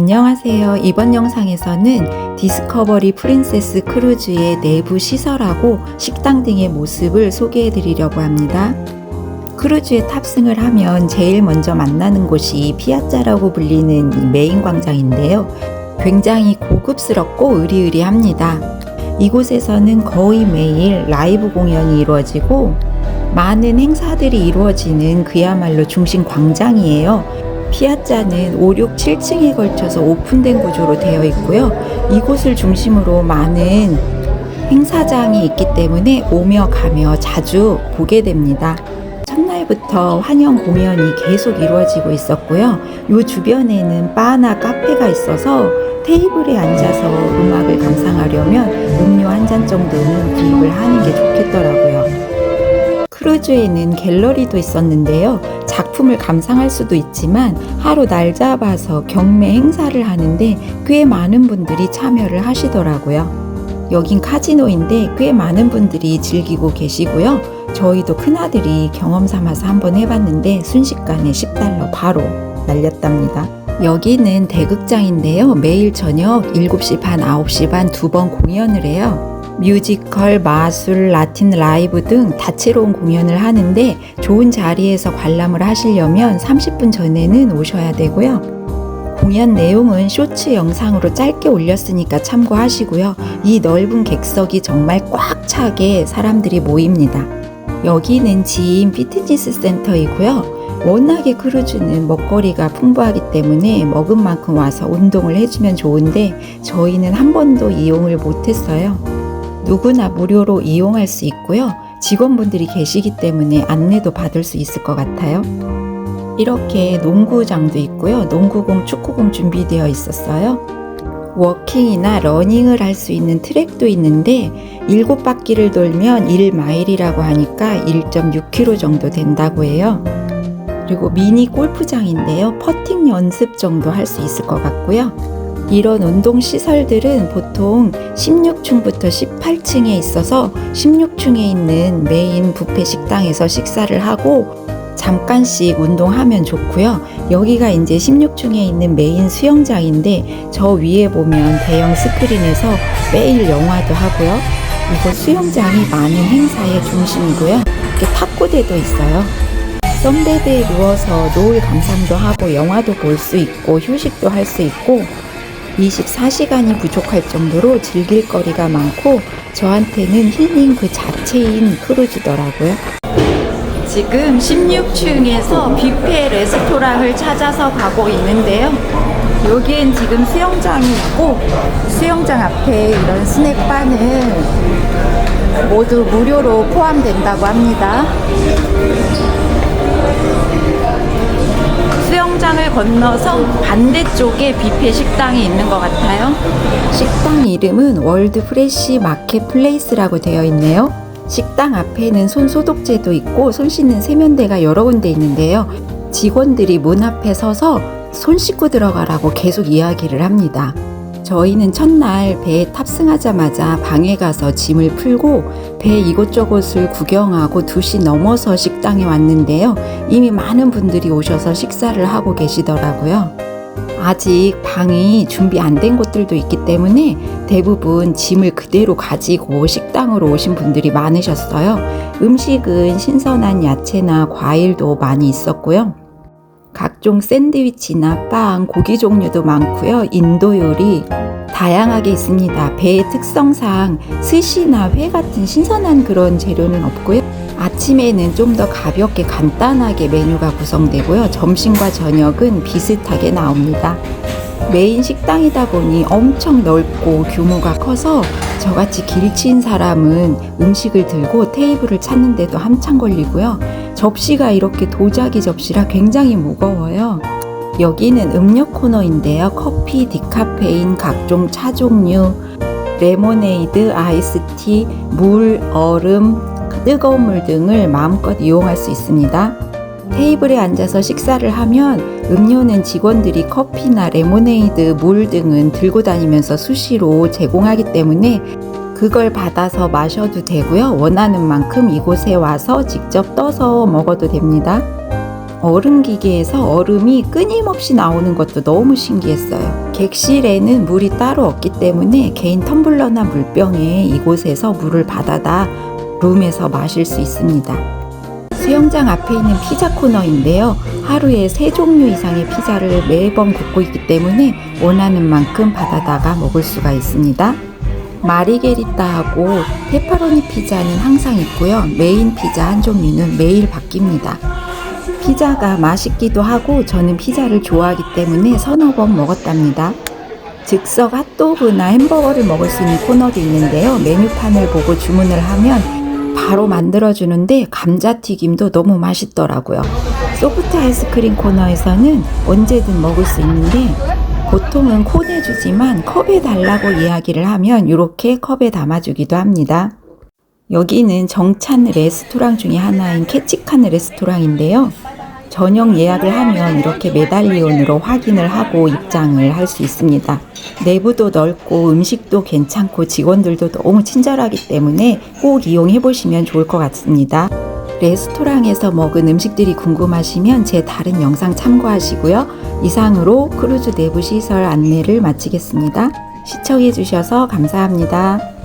안녕하세요. 이번 영상에서는 디스커버리 프린세스 크루즈의 내부 시설하고 식당 등의 모습을 소개해 드리려고 합니다. 크루즈에 탑승을 하면 제일 먼저 만나는 곳이 피아자라고 불리는 이 메인 광장인데요. 굉장히 고급스럽고 의리의리합니다. 이곳에서는 거의 매일 라이브 공연이 이루어지고 많은 행사들이 이루어지는 그야말로 중심 광장이에요. 피아자는 5, 6, 7층에 걸쳐서 오픈된 구조로 되어 있고요. 이곳을 중심으로 많은 행사장이 있기 때문에 오며 가며 자주 보게 됩니다. 첫날부터 환영 공연이 계속 이루어지고 있었고요. 이 주변에는 바나 카페가 있어서 테이블에 앉아서 음악을 감상하려면 음료 한 잔 정도는 구입을 하는 게 좋겠더라고요. 크루즈에는 갤러리도 있었는데요. 작품을 감상할 수도 있지만 하루 날 잡아서 경매 행사를 하는데 꽤 많은 분들이 참여를 하시더라고요. 여긴 카지노인데 꽤 많은 분들이 즐기고 계시고요. 저희도 큰아들이 경험 삼아서 한번 해봤는데 순식간에 10달러 바로 날렸답니다. 여기는 대극장인데요. 매일 저녁 7시 반, 9시 반 두 번 공연을 해요. 뮤지컬, 마술, 라틴 라이브 등 다채로운 공연을 하는데 좋은 자리에서 관람을 하시려면 30분 전에는 오셔야 되고요. 공연 내용은 쇼츠 영상으로 짧게 올렸으니까 참고하시고요. 이 넓은 객석이 정말 꽉 차게 사람들이 모입니다. 여기는 지인 피트니스 센터이고요. 워낙에 크루즈는 먹거리가 풍부하기 때문에 먹은 만큼 와서 운동을 해주면 좋은데 저희는 한 번도 이용을 못했어요. 누구나 무료로 이용할 수 있고요. 직원분들이 계시기 때문에 안내도 받을 수 있을 것 같아요. 이렇게 농구장도 있고요. 농구공, 축구공 준비되어 있었어요. 워킹이나 러닝을 할 수 있는 트랙도 있는데 7바퀴를 돌면 1마일이라고 하니까 1.6km 정도 된다고 해요. 그리고 미니 골프장인데요. 퍼팅 연습 정도 할 수 있을 것 같고요. 이런 운동 시설들은 보통 16층부터 18층에 있어서 16층에 있는 메인 뷔페 식당에서 식사를 하고 잠깐씩 운동하면 좋고요. 여기가 이제 16층에 있는 메인 수영장인데 저 위에 보면 대형 스크린에서 매일 영화도 하고요. 이곳 수영장이 많은 행사의 중심이고요. 이렇게 탁구대도 있어요. 썬베드에 누워서 노을 감상도 하고 영화도 볼 수 있고 휴식도 할 수 있고 24시간이 부족할 정도로 즐길 거리가 많고 저한테는 힐링 그 자체인 크루즈더라고요. 지금 16층에서 뷔페 레스토랑을 찾아서 가고 있는데요. 여기엔 지금 수영장이 있고 수영장 앞에 이런 스낵바는 모두 무료로 포함된다고 합니다. 건너서 반대쪽에 뷔페 식당이 있는 것 같아요. 식당 이름은 월드 프레시 마켓 플레이스라고 되어 있네요. 식당 앞에는 손 소독제도 있고 손 씻는 세면대가 여러 군데 있는데요. 직원들이 문 앞에 서서 손 씻고 들어가라고 계속 이야기를 합니다. 저희는 첫날 배에 탑승하자마자 방에 가서 짐을 풀고 배 이곳저곳을 구경하고 2시 넘어서 식당에 왔는데요. 이미 많은 분들이 오셔서 식사를 하고 계시더라고요. 아직 방이 준비 안 된 곳들도 있기 때문에 대부분 짐을 그대로 가지고 식당으로 오신 분들이 많으셨어요. 음식은 신선한 야채나 과일도 많이 있었고요. 각종 샌드위치나 빵, 고기 종류도 많고요. 인도 요리 다양하게 있습니다. 배의 특성상 스시나 회 같은 신선한 그런 재료는 없고요. 아침에는 좀 더 가볍게 간단하게 메뉴가 구성되고요. 점심과 저녁은 비슷하게 나옵니다. 메인 식당이다 보니 엄청 넓고 규모가 커서 저같이 길치인 사람은 음식을 들고 테이블을 찾는데도 한참 걸리고요. 접시가 이렇게 도자기 접시라 굉장히 무거워요. 여기는 음료 코너인데요. 커피, 디카페인, 각종 차 종류, 레모네이드, 아이스티, 물, 얼음, 뜨거운 물 등을 마음껏 이용할 수 있습니다. 테이블에 앉아서 식사를 하면 음료는 직원들이 커피나 레모네이드, 물 등은 들고 다니면서 수시로 제공하기 때문에 그걸 받아서 마셔도 되고요. 원하는 만큼 이곳에 와서 직접 떠서 먹어도 됩니다. 얼음 기계에서 얼음이 끊임없이 나오는 것도 너무 신기했어요. 객실에는 물이 따로 없기 때문에 개인 텀블러나 물병에 이곳에서 물을 받아다 룸에서 마실 수 있습니다. 수영장 앞에 있는 피자 코너인데요. 하루에 세 종류 이상의 피자를 매번 굽고 있기 때문에 원하는 만큼 받아다가 먹을 수가 있습니다. 마리게리따하고 페퍼로니 피자는 항상 있고요. 메인 피자 한 종류는 매일 바뀝니다. 피자가 맛있기도 하고 저는 피자를 좋아하기 때문에 서너 번 먹었답니다. 즉석 핫도그나 햄버거를 먹을 수 있는 코너도 있는데요. 메뉴판을 보고 주문을 하면 바로 만들어주는데 감자튀김도 너무 맛있더라고요. 소프트 아이스크림 코너에서는 언제든 먹을 수 있는데 보통은 콘에 주지만 컵에 달라고 이야기를 하면 이렇게 컵에 담아주기도 합니다. 여기는 정찬 레스토랑 중에 하나인 캐치칸 레스토랑인데요. 저녁 예약을 하면 이렇게 메달리온으로 확인을 하고 입장을 할 수 있습니다. 내부도 넓고 음식도 괜찮고 직원들도 너무 친절하기 때문에 꼭 이용해 보시면 좋을 것 같습니다. 레스토랑에서 먹은 음식들이 궁금하시면 제 다른 영상 참고하시고요. 이상으로 크루즈 내부 시설 안내를 마치겠습니다. 시청해 주셔서 감사합니다.